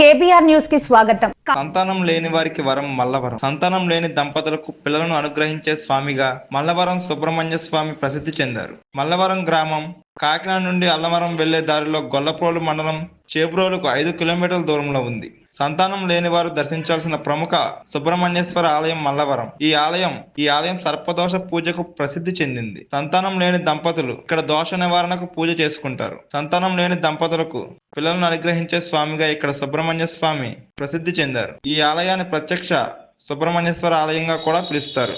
KBR న్యూస్కి స్వాగతం. సంతానం లేని వారికి వరం మల్లవరం. సంతానం లేని దంపతులకు పిల్లలను అనుగ్రహించే స్వామిగా మల్లవరం సుబ్రహ్మణ్య స్వామి ప్రసిద్ధి చెందారు. మల్లవరం గ్రామం కాకినాడ నుండి అల్లవరం వెళ్ళే దారిలో గొల్లప్రోలు మండలం చేబ్రోలుకు ఐదు కిలోమీటర్ల దూరంలో ఉంది. సంతానం లేని వారు దర్శించాల్సిన ప్రముఖ సుబ్రహ్మణ్యేశ్వర ఆలయం మల్లవరం. ఈ ఆలయం ఈ ఆలయం సర్పదోష పూజకు ప్రసిద్ధి చెందింది. సంతానం లేని దంపతులు ఇక్కడ దోష నివారణకు పూజ చేసుకుంటారు. సంతానం లేని దంపతులకు పిల్లలను అనుగ్రహించే స్వామిగా ఇక్కడ సుబ్రహ్మణ్య స్వామి ప్రసిద్ధి చెందారు. ఈ ఆలయాన్ని ప్రత్యక్ష సుబ్రహ్మణ్యేశ్వర ఆలయంగా కూడా పిలుస్తారు.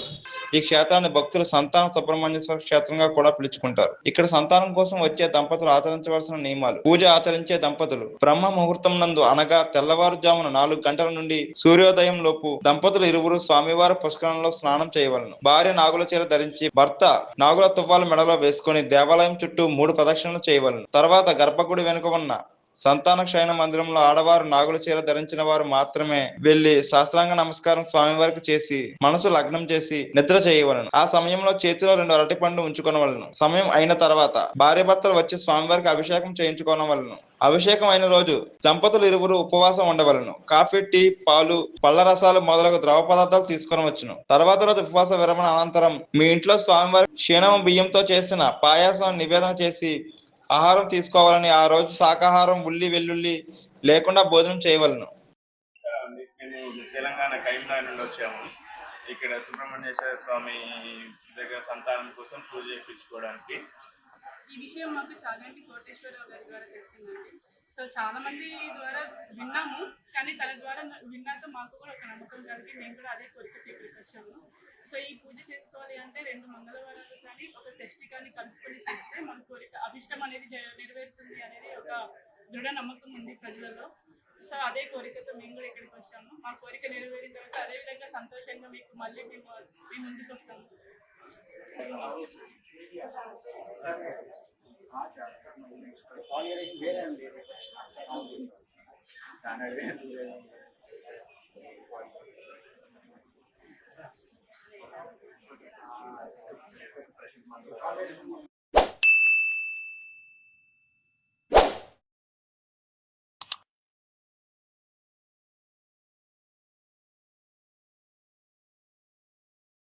ఈ క్షేత్రాన్ని భక్తులు సంతాన సుబ్రహ్మణ్యేశ్వర క్షేత్రంగా కూడా పిలుచుకుంటారు. ఇక్కడ సంతానం కోసం వచ్చే దంపతులు ఆచరించవలసిన నియమాలు. పూజ ఆచరించే దంపతులు. బ్రహ్మ ముహూర్తం నందు అనగా తెల్లవారుజామున నాలుగు గంటల నుండి సూర్యోదయం లోపు దంపతులు ఇరువురు స్వామివారి పుష్కరంలో స్నానం చేయవలను. భార్య నాగుల చీర ధరించి భర్త నాగుల తువ్వాల మెడలో వేసుకొని దేవాలయం చుట్టూ మూడు ప్రదక్షిణలు చేయవలను. తర్వాత గర్భగుడి వెనుక ఉన్న సంతాన క్షయణ మందిరంలో ఆడవారు నాగుల చీర ధరించిన వారు మాత్రమే వెళ్ళి శాస్త్రాంగ నమస్కారం స్వామివారికి చేసి మనసు లగ్నం చేసి నిద్ర చేయవలను. ఆ సమయంలో చేతిలో రెండు అరటి పండు ఉంచుకొనవలను. సమయం అయిన తర్వాత భార్య భర్తలు వచ్చి స్వామివారికి అభిషేకం చేయించుకోనవలను. అభిషేకం అయిన రోజు దంపతులు ఇరువురు ఉపవాసం ఉండవలను. కాఫీ టీ పాలు పళ్ళ రసాలు మొదలగు ద్రవ పదార్థాలు తీసుకొని వచ్చును తర్వాత రోజు ఉపవాస విరమణ అనంతరం మీ ఇంట్లో స్వామివారి క్షీణమ బియ్యంతో చేసిన పాయాసం నివేదన చేసి ఆహారం తీసుకోవాలని ఆ రోజు శాకాహారం ఉల్లి వెల్లుల్లి లేకుండా భోజనం చేయవలను. తెలంగాణ కరీంనగర్ నుండి వచ్చాము. ఇక్కడ సుబ్రహ్మణ్యేశ్వర స్వామి దగ్గర సంతానం కోసం పూజ చేయించుకోవడానికి. ఈ విషయం మాకు చాగంటి కోటేశ్వరరావు గారి ద్వారా తెలిసిందండి. సో చాలా మంది ద్వారా విన్నాము కానీ తన ద్వారా విన్నాక మాకు కూడా ఒక నమ్మకం కలిగి మేము కూడా అదే కోరికతో ఇక్కడికి వచ్చాము సో ఈ పూజ చేసుకోవాలి అంటే రెండు మంగళవారాలు కానీ ఒక షష్ఠి కానీ కలుపుకొని చేస్తే మన కోరిక అభిష్టం అనేది నెరవేరుతుంది అనేది ఒక దృఢ నమ్మకం ఉంది ప్రజలలో. సో అదే కోరికతో మేము కూడా ఇక్కడికి వచ్చాము. మా కోరిక నెరవేరిన తర్వాత అదేవిధంగా సంతోషంగా మీకు మళ్ళీ మేము మీ ముందుకు వస్తాము.